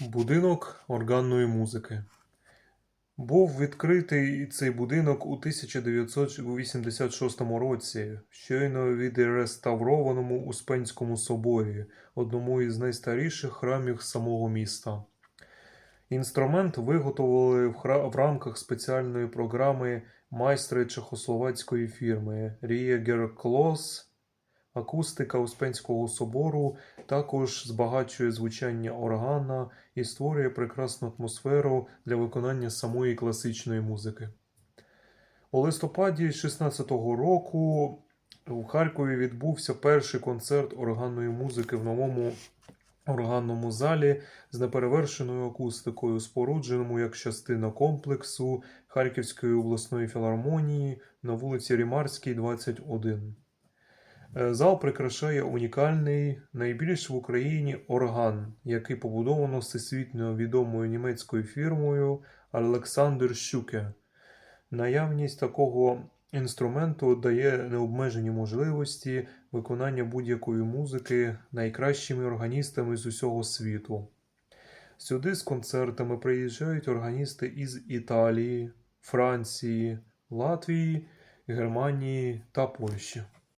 Будинок органної музики. Був відкритий цей будинок у 1986 році, щойно відреставрованому Успенському соборі, одному із найстаріших храмів самого міста. Інструмент виготовили в, рамках спеціальної програми майстри чехословацької фірми Рієгер Клос. Акустика Успенського собору також збагачує звучання органа і створює прекрасну атмосферу для виконання самої класичної музики. У листопаді 16-го року у Харкові відбувся перший концерт органної музики в новому органному залі з неперевершеною акустикою, спорудженому як частина комплексу Харківської обласної філармонії на вулиці Рімарській, 21. Е, Зал прикрашає унікальний, найбільш в Україні орган, який побудовано всесвітньо відомою німецькою фірмою Alexander Schuke. Наявність такого інструменту дає необмежені можливості виконання будь-якої музики найкращими органістами з усього світу. Сюди з концертами приїжджають органісти із Італії, Франції, Латвії, Германії та Польщі.